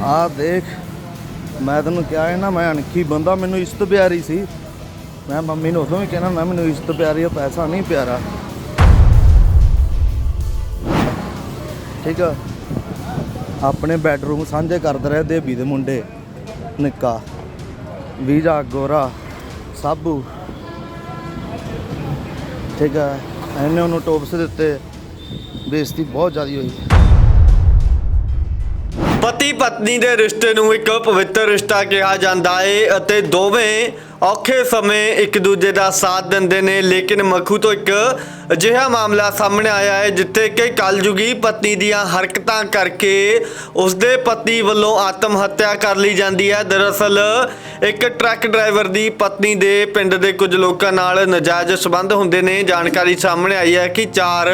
ਆ ਦੇਖ, ਮੈਂ ਤੈਨੂੰ ਕਿਹਾ ਹੈ ਨਾ, ਮੈਂ ਅਣਖੀ ਬੰਦਾ, ਮੈਨੂੰ ਇਸ਼ਤ ਪਿਆਰੀ ਸੀ। ਮੈਂ ਮੰਮੀ ਨੂੰ ਉਦੋਂ ਵੀ ਕਹਿਣਾ ਮੈਂ ਮੈਨੂੰ ਇਸ਼ਤ ਪਿਆਰੀ ਆ, ਪੈਸਾ ਨਹੀਂ ਪਿਆਰਾ। ਠੀਕ ਆ? ਆਪਣੇ ਬੈਡਰੂਮ ਸਾਂਝੇ ਕਰਦੇ ਰਹੇ ਦੇਬੀ ਦੇ ਮੁੰਡੇ, ਨਿੱਕਾ। ਵੀਰਾ ਗੋਰਾ, ਸਾਬੂ। ਠੀਕ ਆ? ਇਹਨੇ ਉਹਨੂੰ ਟੋਪਸ ਦਿੱਤੇ। ਬੇਇੱਜ਼ਤੀ ਬਹੁਤ ਜ਼ਿਆਦਾ ਹੋਈ। ਪਤੀ ਪਤਨੀ ਦੇ ਰਿਸ਼ਤੇ ਨੂੰ ਇੱਕ ਪਵਿੱਤਰ ਰਿਸ਼ਤਾ ਕਿਹਾ ਜਾਂਦਾ ਏ ਅਤੇ ਦੋਵੇਂ ਔਖੇ ਸਮੇਂ ਇੱਕ ਦੂਜੇ ਦਾ ਸਾਥ ਦਿੰਦੇ ਨੇ। ਲੇਕਿਨ ਮਖੂ ਤੋਂ ਇੱਕ ਅਜਿਹਾ ਮਾਮਲਾ ਸਾਹਮਣੇ ਆਇਆ ਹੈ, ਜਿੱਥੇ ਕਿ ਕਲਯੁਗੀ ਪਤਨੀ ਦੀਆਂ ਹਰਕਤਾਂ ਕਰਕੇ ਉਸਦੇ ਪਤੀ ਵੱਲੋਂ ਆਤਮ ਹੱਤਿਆ ਕਰ ਲਈ ਜਾਂਦੀ ਹੈ। ਦਰਅਸਲ ਇੱਕ ਟਰੱਕ ਡਰਾਈਵਰ ਦੀ ਪਤਨੀ ਦੇ ਪਿੰਡ ਦੇ ਕੁਝ ਲੋਕਾਂ ਨਾਲ ਨਜਾਇਜ਼ ਸਬੰਧ ਹੁੰਦੇ ਨੇ। ਜਾਣਕਾਰੀ ਸਾਹਮਣੇ ਆਈ ਹੈ ਕਿ ਚਾਰ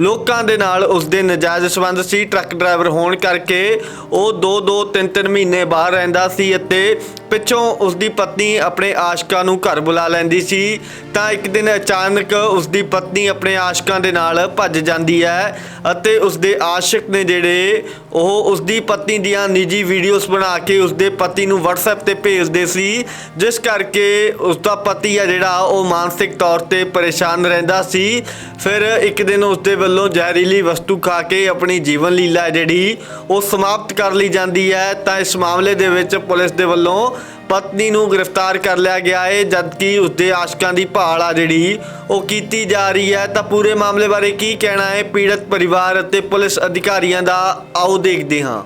ਲੋਕਾਂ ਦੇ ਨਾਲ ਉਸਦੇ ਨਜਾਇਜ਼ ਸਬੰਧ ਸੀ। ਟਰੱਕ ਡਰਾਈਵਰ ਹੋਣ ਕਰਕੇ ਉਹ 2-2 3-3 ਮਹੀਨੇ ਬਾਹਰ ਰਹਿੰਦਾ ਸੀ ਅਤੇ ਪਿੱਛੋਂ ਉਸਦੀ ਪਤਨੀ ਆਪਣੇ ਆਸ਼ਕਾਂ ਨੂੰ ਘਰ ਬੁਲਾ ਲੈਂਦੀ ਸੀ। ਤਾਂ ਇੱਕ ਦਿਨ ਅਚਾਨਕ ਉਸਦੀ ਪਤਨੀ ਆਪਣੇ ਆਸ਼ਕਾਂ ਦੇ ਨਾਲ ਭੱਜ ਜਾਂਦੀ ਹੈ ਅਤੇ ਉਸਦੇ ਆਸ਼ਿਕ ਨੇ ਜਿਹੜੇ ਉਹ ਉਸਦੀ ਪਤਨੀ ਦੀਆਂ ਨਿੱਜੀ ਵੀਡੀਓਜ਼ ਬਣਾ ਕੇ ਉਸਦੇ ਪਤੀ ਨੂੰ WhatsApp ਤੇ ਭੇਜਦੇ ਸੀ, ਜਿਸ ਕਰਕੇ ਉਸਦਾ ਪਤੀ ਹੈ ਜਿਹੜਾ, ਉਹ ਮਾਨਸਿਕ ਤੌਰ ਤੇ ਪਰੇਸ਼ਾਨ ਰਹਿੰਦਾ ਸੀ। ਫਿਰ ਇੱਕ ਦਿਨ ਉਸਦੇ ਵੱਲੋਂ ਜ਼ਹਿਰੀਲੀ ਵਸਤੂ ਖਾ ਕੇ ਆਪਣੀ ਜੀਵਨ ਲੀਲਾ ਜਿਹੜੀ, ਉਹ ਸਮਾਪਤ ਕਰ ਲਈ ਜਾਂਦੀ ਹੈ। ਤਾਂ ਇਸ ਮਾਮਲੇ ਦੇ ਵਿੱਚ ਪੁਲਿਸ ਦੇ ਵੱਲੋਂ ਪਤਨੀ ਨੂੰ ਗ੍ਰਿਫਤਾਰ ਕਰ ਲਿਆ ਗਿਆ ਹੈ, ਜਦਕਿ ਉਸਦੇ ਆਸ਼ਕਾਂ ਦੀ ਭਾਲ ਆ ਜਿਹੜੀ, ਉਹ ਕੀਤੀ ਜਾ ਰਹੀ ਹੈ। ਤਾਂ ਪੂਰੇ ਮਾਮਲੇ ਬਾਰੇ ਕੀ ਕਹਿਣਾ ਹੈ? ਪੀੜਤ ਪਰਿਵਾਰ ਅਤੇ ਪੁਲਿਸ ਅਧਿਕਾਰੀਆਂ ਦਾ ਆਓ ਦੇਖਦੇ ਹਾਂ।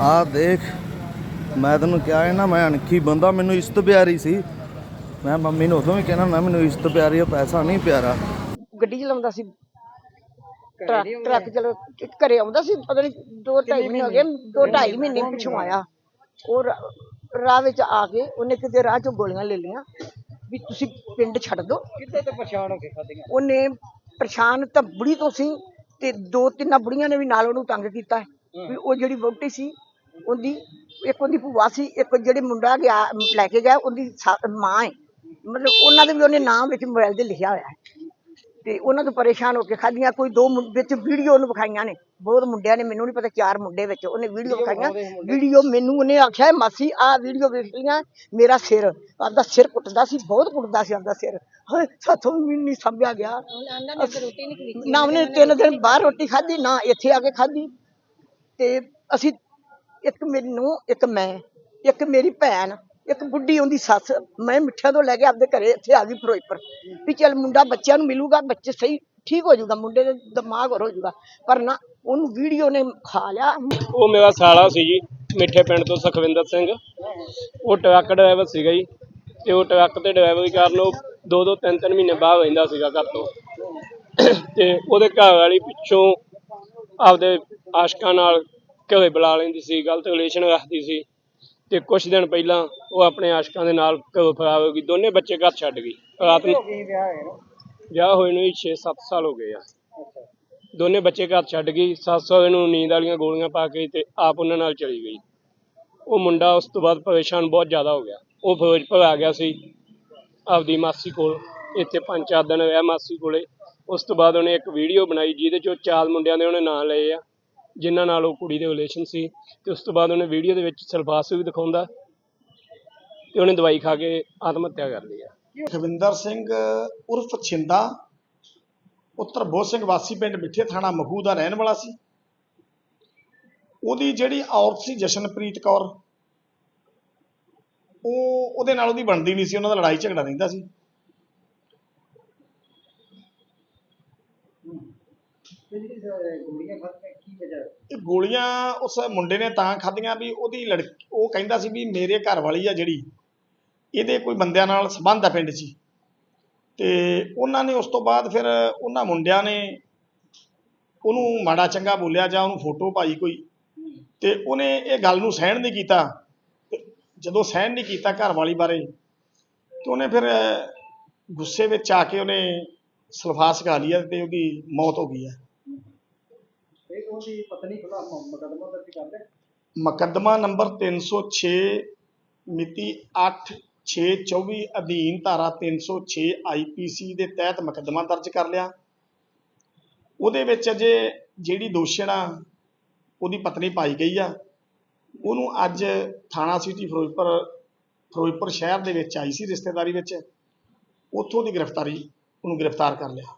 ਆ ਦੇਖ ਮੈਂ ਤੈਨੂੰ ਕਿਹਾ ਹੈ ਨਾ ਮੈਂ ਅਣਖੀ ਬੰਦਾ ਮੈਨੂੰ ਇਸ਼ਤ ਪਿਆਰੀ ਸੀ। ਮੈਂ ਮੰਮੀ ਨੂੰ ਉਦੋਂ ਵੀ ਕਹਿਣਾ ਮੈਂ ਮੈਨੂੰ ਇਸ਼ਤ ਪਿਆਰੀ ਆ ਪੈਸਾ ਨਹੀਂ ਪਿਆਰਾ। ਗੱਡੀ ਚਲਾਉਂਦਾ ਸੀ ਟਰੱਕ ਟਰੱਕ ਚਲੋ ਘਰੇ ਆਉਂਦਾ ਸੀ ਪਤਾ ਨਹੀਂ ਦੋ ਢਾਈ ਮਹੀਨੇ ਹੋ ਗਏ ਦੋ ਢਾਈ ਮਹੀਨੇ ਪਿੱਛੋਂ ਆਇਆ। ਉਹ ਰਾ- ਰਾਹ ਵਿੱਚ ਆ ਕੇ ਉਹਨੇ ਕਿਤੇ ਰਾਹ ਚੋਂ ਗੋਲੀਆਂ ਲੈ ਲਈਆਂ ਵੀ ਤੁਸੀਂ ਪਿੰਡ ਛੱਡ ਦਿਓ ਕਿੱਥੇ ਤੇ ਪਛਾਣ ਹੋ ਕੇ ਖਾਦੀਆਂ ਉਹਨੇ ਪਰੇਸ਼ਾਨ ਤਾਂ ਬੁੜੀ ਤੋਂ ਸੀ ਤੇ ਦੋ ਤਿੰਨਾਂ ਬੁੜੀਆਂ ਨੇ ਵੀ ਨਾਲ ਉਹਨੂੰ ਤੰਗ ਕੀਤਾ। ਵੀ ਉਹ ਜਿਹੜੀ ਵਹੁਟੀ ਸੀ ਉਹਦੀ ਇੱਕ ਉਹਦੀ ਭੂਆ ਸੀ ਇੱਕ ਜਿਹੜੇ ਮੁੰਡਾ ਗਿਆ ਲੈ ਕੇ ਗਿਆ ਉਹਦੀ ਸਾ- ਮਾਂ ਹੈ ਮਤਲਬ ਉਹਨਾਂ ਦੇ ਵੀ ਉਹਨੇ ਨਾਮ ਵਿੱਚ ਮੋਬਾਈਲ ਤੇ ਲਿਖਿਆ ਹੋਇਆ ਹੈ। ਤੇ ਉਹਨਾਂ ਤੋਂ ਪਰੇਸ਼ਾਨ ਹੋ ਕੇ ਖਾਧੀਆਂ ਕੋਈ ਦੋ ਮੁੰ- ਵਿੱਚ ਵੀਡੀਓ ਉਹਨੂੰ ਵਿਖਾਈਆਂ ਨੇ। ਬਹੁਤ ਮੁੰਡਿਆਂ ਨੇ ਮੈਨੂੰ ਨਹੀਂ ਪਤਾ ਚਾਰ ਮੁੰਡੇ ਵਿੱਚ ਉਹਨੇ ਵੀਡੀਓ ਵਿਖਾਈਆਂ। ਵੀਡੀਓ ਮੈਨੂੰ ਉਹਨੇ ਆਖਿਆ ਮਾਸੀ ਆਹ ਵੀਡੀਓ ਵੇਖ ਲਈਆਂ ਮੇਰਾ ਸਿਰ। ਆਪਦਾ ਸਿਰ ਕੁੱਟਦਾ ਸੀ ਬਹੁਤ ਕੁੱਟਦਾ ਸੀ ਆਪਦਾ ਸਿਰ। ਹਾਏ ਸਾਥੋਂ ਵੀ ਨਹੀਂ ਸੰਭਿਆ ਗਿਆ। ਨਾ ਉਹਨੇ ਤਿੰਨ ਦਿਨ ਬਾਹਰ ਰੋਟੀ ਖਾਧੀ ਨਾ ਇੱਥੇ ਆ ਕੇ ਖਾਧੀ। ਤੇ ਅਸੀਂ ਇੱਕ ਮੈਨੂੰ, ਇੱਕ ਮੈਂ, ਇੱਕ ਮੇਰੀ ਭੈਣ, ਇੱਕ ਬੁੱਢੀ ਉਹਦੀ ਸੱਸ। ਮੈਂ ਮਿੱਠਿਆਂ ਤੋਂ ਲੈ ਕੇ ਆਪਦੇ ਘਰੇ ਇੱਥੇ ਆ ਗਈ ਫਿਰੋਜ਼ਪੁਰ। ਵੀ ਚੱਲ ਮੁੰਡਾ ਬੱਚਿਆਂ ਨੂੰ ਮਿਲੂਗਾ, ਬੱਚੇ ਸਹੀ ਠੀਕ ਹੋ ਜਾਊਗਾ, ਮੁੰਡੇ ਦੇ ਦਿਮਾਗ ਹੋਰ ਹੋ ਜਾਊਗਾ। ਪਰ ਨਾ, ਉਹਨੂੰ ਵੀਡੀਓ ਨੇ ਖਾ ਲਿਆ। ਉਹ ਮੇਰਾ ਸਾਲਾ ਸੀ ਜੀ, ਮਿੱਠੇ ਪਿੰਡ ਤੋਂ ਸੁਖਵਿੰਦਰ ਸਿੰਘ। ਉਹ ਟਰੱਕ ਡਰਾਈਵਰ ਸੀਗਾ ਜੀ, ਤੇ ਉਹ ਟਰੱਕ ਤੇ ਡਰਾਈਵਰੀ ਕਰਨ ਉਹ ਦੋ ਦੋ ਤਿੰਨ ਤਿੰਨ ਮਹੀਨੇ ਬਾਅਦ ਰਹਿੰਦਾ ਸੀਗਾ ਘਰ ਤੋਂ। ਤੇ ਉਹਦੇ ਘਰ ਵਾਲੀ ਪਿੱਛੋਂ ਆਪਦੇ ਆਸ਼ਕਾਂ ਨਾਲ ਘਰੇ ਬੁਲਾ ਲੈਂਦੀ ਸੀ ਗਲਤ ਰਿਲੇਸ਼ਨ ਰੱਖਦੀ ਸੀ ਤੇ ਕੁਝ ਦਿਨ ਪਹਿਲਾਂ ਉਹ ਆਪਣੇ ਆਸ਼ਕਾਂ ਦੇ ਨਾਲ ਘਰੋਂ ਫਰਾਰ ਹੋ ਗਈ ਦੋਨੇ ਬੱਚੇ ਘਰ ਛੱਡ ਗਈ ਰਾਤ ਨੂੰ ਵਿਆਹ ਹੋਏ ਨੂੰ 6-7 ਸਾਲ ਹੋ ਗਏ ਆ। ਦੋਨੇ ਬੱਚੇ ਘਰ ਛੱਡ ਗਈ ਸੱਸ ਸਹੁਰੇ ਨੂੰ ਨੀਂਦ ਵਾਲੀਆਂ ਗੋਲੀਆਂ ਪਾ ਕੇ ਤੇ ਆਪ ਉਹਨਾਂ ਨਾਲ ਚਲੀ ਗਈ। ਉਹ ਮੁੰਡਾ ਉਸ ਤੋਂ ਬਾਅਦ ਪਰੇਸ਼ਾਨ ਬਹੁਤ ਜ਼ਿਆਦਾ ਹੋ ਗਿਆ। ਉਹ ਫਿਰੋਜ਼ਪੁਰ ਆ ਗਿਆ ਸੀ ਆਪਦੀ ਮਾਸੀ ਕੋਲ ਇੱਥੇ ਪੰਜ ਚਾਰ ਦਿਨ ਰਿਹਾ ਮਾਸੀ ਕੋਲੇ। ਉਸ ਤੋਂ ਬਾਅਦ ਉਹਨੇ ਇੱਕ ਵੀਡੀਓ ਬਣਾਈ ਜਿਹਦੇ ਚੋਂ ਚਾਰ ਮੁੰਡਿਆਂ ਦੇ ਉਹਨੇ ਨਾਂ ਲਏ ਆ। ਜਿਨ੍ਹਾਂ ਨਾਲ ਉਹ ਕੁੜੀ ਦੇ ਰਿਲੇਸ਼ਨ ਸੀ ਤੇ ਉਸ ਤੋਂ ਬਾਅਦ ਉਹਨੇ ਵੀਡੀਓ ਦੇ ਵਿੱਚ ਸਲਫਾਸ ਵੀ ਦਿਖਾਉਂਦਾ ਤੇ ਉਹਨੇ ਦਵਾਈ ਖਾ ਕੇ ਆਤਮ ਹੱਤਿਆ ਕਰ ਲਈ ਆ। ਖਵਿੰਦਰ ਸਿੰਘ, ਉਰਫ ਛਿੰਦਾ, ਪੁੱਤਰ ਬੋਧ ਸਿੰਘ ਵਾਸੀ ਪਿੰਡ ਮਿੱਠੇ ਥਾਣਾ ਮਹੂ ਦਾ ਰਹਿਣ ਵਾਲਾ ਸੀ। ਉਹਦੀ ਜਿਹੜੀ ਔਰਤ ਸੀ ਜਸ਼ਨਪ੍ਰੀਤ ਕੌਰ, ਉਹ ਉਹਦੇ ਨਾਲ ਉਹਦੀ ਬਣਦੀ ਨਹੀਂ ਸੀ, ਉਹਨਾਂ ਦਾ ਲੜਾਈ ਝਗੜਾ ਰਹਿੰਦਾ ਸੀ। ਇਹ ਗੋਲੀਆਂ ਉਸ ਮੁੰਡੇ ਨੇ ਤਾਂ ਖਾਧੀਆਂ ਵੀ ਉਹਦੀ ਲੜਕੀ ਉਹ ਕਹਿੰਦਾ ਸੀ ਵੀ ਮੇਰੇ ਘਰ ਵਾਲੀ ਆ ਜਿਹੜੀ, ਇਹਦੇ ਕੋਈ ਬੰਦਿਆਂ ਨਾਲ ਸੰਬੰਧ ਆ ਪਿੰਡ 'ਚ। ਹੀ। ਤੇ ਉਹਨਾਂ ਨੇ ਉਸ ਤੋਂ ਬਾਅਦ ਫਿਰ ਉਹਨਾਂ ਮੁੰਡਿਆਂ ਨੇ ਉਹਨੂੰ ਮਾੜਾ ਚੰਗਾ ਬੋਲਿਆ ਜਾਂ ਉਹਨੂੰ ਫੋਟੋ ਪਾਈ ਕੋਈ। ਤੇ ਉਹਨੇ ਇਹ ਗੱਲ ਨੂੰ ਸਹਿਣ ਨਹੀਂ ਕੀਤਾ। ਜਦੋਂ ਸਹਿਣ ਨਹੀਂ ਕੀਤਾ ਘਰ ਵਾਲੀ ਬਾਰੇ, ਤੇ ਉਹਨੇ ਫਿਰ ਗੁੱਸੇ ਵਿੱਚ ਆ ਕੇ ਉਹਨੇ ਸਲਫਾਸ ਖਾ ਲਿਆ ਤੇ ਉਹਦੀ ਮੌਤ ਹੋ ਗਈ ਹੈ ਮੁਕੱਦਮਾ ਨੰਬਰ 306 ਮਿਤੀ 8/6/24 ਅਧੀਨ ਧਾਰਾ 306 ਆਈਪੀਸੀ ਦੇ ਤਹਿਤ ਮੁਕੱਦਮਾ ਦਰਜ ਕਰ ਲਿਆ। ਉਹਦੇ ਵਿੱਚ ਅਜੇ ਜਿਹੜੀ ਦੋਸ਼ਣਾ ਉਹਦੀ ਪਤਨੀ ਪਾਈ ਗਈ ਆ, ਉਹਨੂੰ ਅੱਜ ਥਾਣਾ ਸਿਟੀ ਫਿਰੋਜ਼ਪੁਰ ਫਿਰੋਜ਼ਪੁਰ ਸ਼ਹਿਰ ਦੇ ਵਿੱਚ ਆਈ ਸੀ, ਰਿਸ਼ਤੇਦਾਰੀ ਵਿੱਚ। ਉੱਥੋਂ ਦੀ ਗ੍ਰਿਫਤਾਰੀ, ਉਹਨੂੰ ਗ੍ਰਿਫਤਾਰ ਕਰ ਲਿਆ।